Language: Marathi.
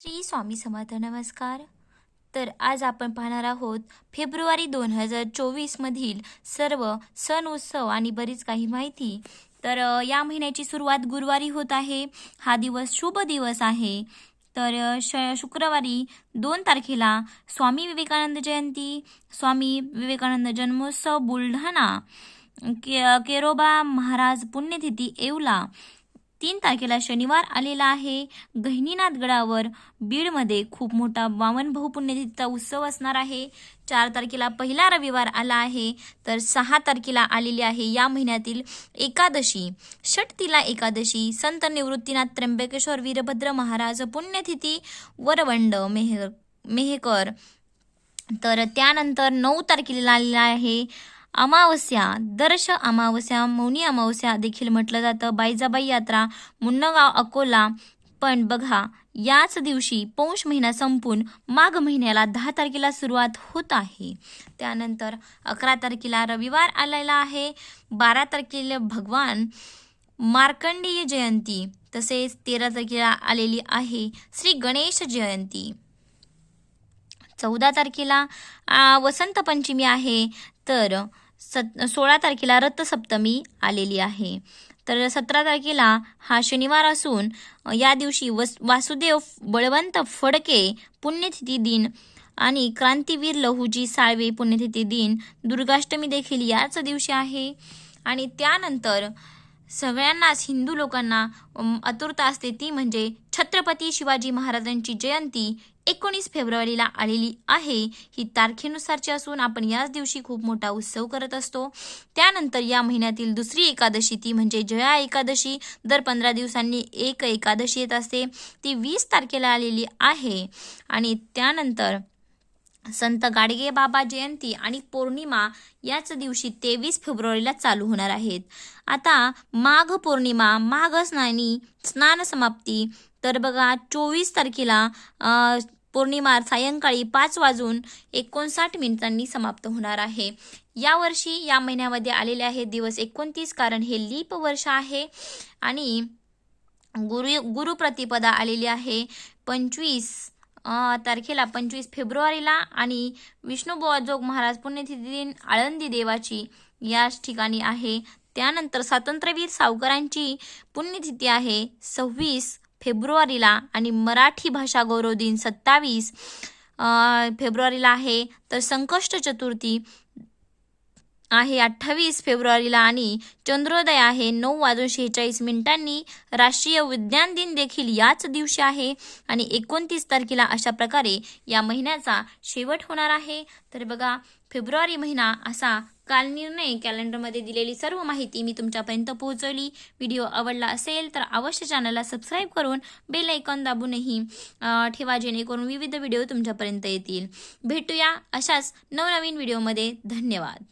श्री स्वामी समर्थ नमस्कार. तर आज आपण पाहणार आहोत फेब्रुवारी दोन हजार चोवीसमधील सर्व सण उत्सव आणि बरीच काही माहिती. तर या महिन्याची सुरुवात गुरुवारी होत आहे. हा दिवस शुभ दिवस आहे. तर श शुक्रवारी दोन तारखेला स्वामी विवेकानंद जयंती स्वामी विवेकानंद जन्मोत्सव बुलढाणा के केरोबा महाराज पुण्यतिथी येवला. तीन तारखेला शनिवार आलेला आहे. गहिनीनाथ गडावर बीडमध्ये खूप मोठा वामन भाऊ पुण्यतिथीचा उत्सव असणार आहे. चार तारखेला पहिला रविवार आला आहे तर सहा तारखेला आलेली आहे. या महिन्यातील एकादशी षटतीला एकादशी संत निवृत्तीनाथ त्र्यंबकेश्वर वीरभद्र महाराज पुण्यतिथी वरवंड मेह मेहकर. तर त्यानंतर नऊ तारखेला आलेला आहे. अमावस्या दर्श अमावस्या मौनी अमावस्या देखील म्हटलं जातं. बाईजाबाई यात्रा मुन्नगाव अकोला. पण बघा याच दिवशी पौष महिना संपून माघ महिन्याला दहा तारखेला सुरुवात होत आहे. त्यानंतर अकरा तारखेला रविवार आलेला आहे. बारा तारखेला भगवान मार्कंडेय जयंती तसेच तेरा तारखेला आलेली आहे श्री गणेश जयंती. चौदा तारखेला वसंत पंचमी आहे. तर सत सोळा तारखेला रथसप्तमी आलेली आहे. तर सतरा तारखेला हा शनिवार असून या दिवशी वस वासुदेव बळवंत फडके पुण्यतिथी दिन आणि क्रांतीवीर लहुजी साळवे पुण्यतिथी दिन दुर्गाष्टमी देखील याच दिवशी आहे. आणि त्यानंतर सगळ्यांनाच हिंदू लोकांना आतुरता असते ती म्हणजे छत्रपती शिवाजी महाराजांची जयंती एकोणीस फेब्रुवारीला आलेली आहे. ही तारखेनुसारची असून आपण याच दिवशी खूप मोठा उत्सव करत असतो. त्यानंतर या महिन्यातील दुसरी एकादशी ती म्हणजे जया एकादशी. दर पंधरा दिवसांनी एक एकादशी येत असते. ती वीस तारखेला आलेली आहे. आणि त्यानंतर संत गाडगे बाबा जयंती आणि पौर्णिमा याच दिवशी तेवीस फेब्रुवारीला चालू होणार आहेत. आता माघ पौर्णिमा माघ स्नानी स्नान समाप्ती. तर बघा चोवीस तारखेला पौर्णिमा सायंकाळी पाच वाजून एकोणसाठ मिनिटांनी समाप्त होणार आहे. यावर्षी या महिन्यामध्ये आलेले आहे दिवस एकोणतीस कारण हे लीप वर्ष आहे आणि गुरु गुरुप्रतिपदा आलेली आहे. पंचवीस तारखेला पंचवीस फेब्रुवारीला आणि विष्णुबुवाजोग महाराज पुण्यतिथी दिन आळंदी देवाची याच ठिकाणी आहे. त्यानंतर स्वातंत्र्यवीर सावकरांची पुण्यतिथी आहे सव्वीस फेब्रुवारीला आणि मराठी भाषा गौरव दिन सत्तावीस फेब्रुवारीला आहे. तर संकष्ट चतुर्थी आहे अठ्ठावीस फेब्रुवारीला आणि चंद्रोदय आहे नऊ वाजून शेहेचाळीस मिनिटांनी. राष्ट्रीय विज्ञान दिन देखील याच दिवशी आहे आणि एकोणतीस तारखेला अशा प्रकारे या महिन्याचा शेवट होणार आहे. तर बघा फेब्रुवारी महिना असा काल निर्णय कॅलेंडरमध्ये दिलेली सर्व माहिती मी तुमच्यापर्यंत पोहोचवली. व्हिडिओ आवडला असेल तर अवश्य चॅनलला सबस्क्राईब करून बेल ऐकॉन दाबूनही ठेवा जेणेकरून विविध व्हिडिओ तुमच्यापर्यंत येतील. भेटूया अशाच नवनवीन व्हिडिओमध्ये. धन्यवाद.